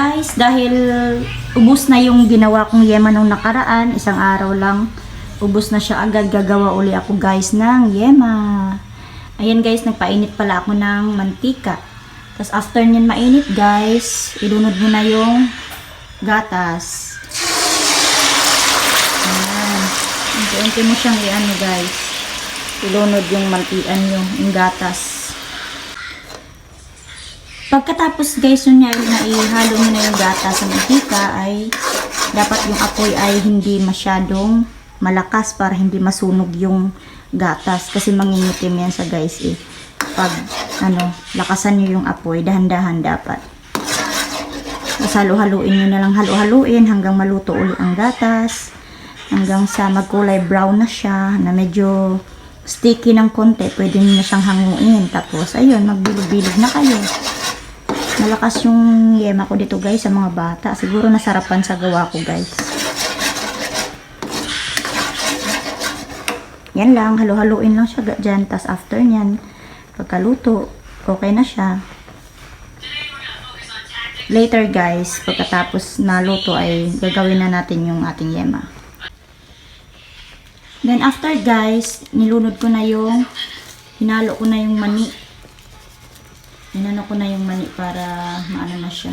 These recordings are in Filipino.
guys, dahil ubus na yung ginawa kong yema nung nakaraan, isang araw lang, ubus na siya agad, gagawa uli ako guys ng yema. Ayan guys, nagpainit pala ako ng mantika. Tapos after nyan mainit guys, ilunod mo na yung gatas. Ayan. Unti-unti mo siyang i-ano guys. Ilunod yung mantian yung, yung gatas. Pagkatapos guys yun nga na ihalo mo na yung gatas sa mantika ay dapat yung apoy ay hindi masyadong malakas para hindi masunog yung gatas kasi mangingitim yan sa guys eh. Pag ano, lakasan nyo yung apoy, dahan-dahan dapat. Tapos halo-haluin nyo na lang halo-haluin hanggang maluto uli ang gatas. Hanggang sa magkulay brown na siya, na medyo sticky ng konti, pwede nyo na siyang hanguin. Tapos, ayun, magbilog-bilog na kayo. Malakas yung yema ko dito guys sa mga bata. Siguro nasarapan sa gawa ko guys. Yan lang, halo-haluin lang siya dyan. Tapos after nyan, pagkaluto, okay na siya. Later guys, pagkatapos naluto ay gagawin na natin yung ating yema. Then after guys, nilunod ko na yung, hinalo ko na yung mani. Inano ko na yung mani para maano na siya.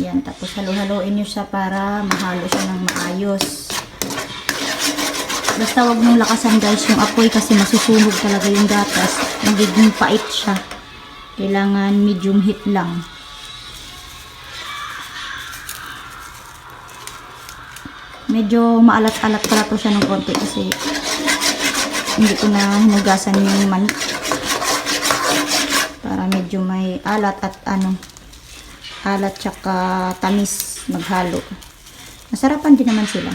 Ayan, tapos halo-haloin nyo siya para mahalo siya ng maayos. Basta wag mong lakasan guys yung apoy kasi masusunog talaga yung gatas. Magiging pait siya. Kailangan medium heat lang. Medyo maalat-alat pala to siya ng konti kasi hindi ko na hinugasan yung mani para medyo alat at ano alat tsaka tamis maghalo masarapan din naman sila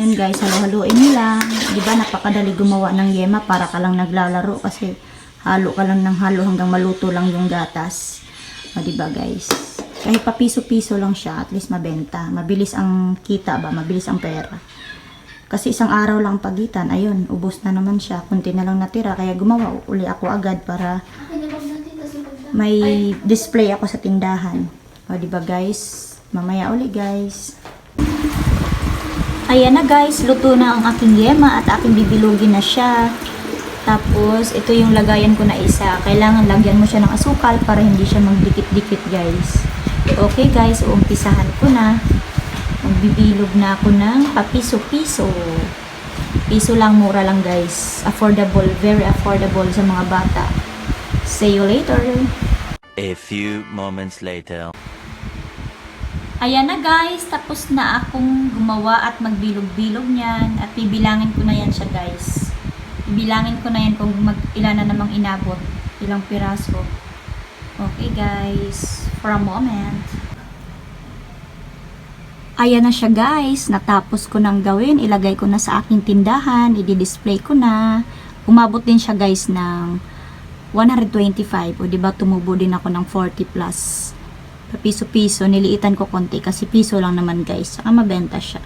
Ayun guys, halo-haloin nyo lang. Di ba napakadali gumawa ng yema para ka lang naglalaro kasi halo ka lang ng halo hanggang maluto lang yung gatas. O di ba guys? Kahit pa piso-piso lang siya, at least mabenta. Mabilis ang kita ba? Mabilis ang pera. Kasi isang araw lang pagitan, ayun, ubos na naman siya. Kunti na lang natira, kaya gumawa uli ako agad para may display ako sa tindahan. O di ba guys? Mamaya uli guys. Ayan na guys, luto na ang aking yema at aking bibilugin na siya. Tapos, ito yung lagayan ko na isa. Kailangan lagyan mo siya ng asukal para hindi siya magdikit-dikit guys. Okay guys, uumpisahan ko na. Magbibilog na ako ng papiso-piso. Piso lang, mura lang guys. Affordable, very affordable sa mga bata. See you later. A few moments later. Ayan na guys, tapos na akong gumawa at magbilog-bilog niyan at bibilangin ko na yan siya guys. Bibilangin ko na yan kung mag ilan na namang inabot, ilang piraso. Okay guys, for a moment. Ayan na siya guys, natapos ko nang gawin, ilagay ko na sa aking tindahan, i-display ko na. Umabot din siya guys ng 125 o di ba tumubo din ako ng 40 plus piso-piso, niliitan ko konti kasi piso lang naman guys. Saka mabenta siya.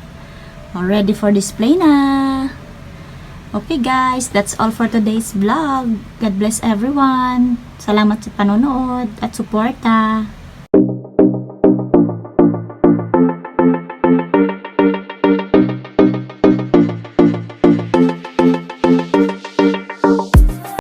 Oh, ready for display na. Okay guys, that's all for today's vlog. God bless everyone. Salamat sa panonood at suporta.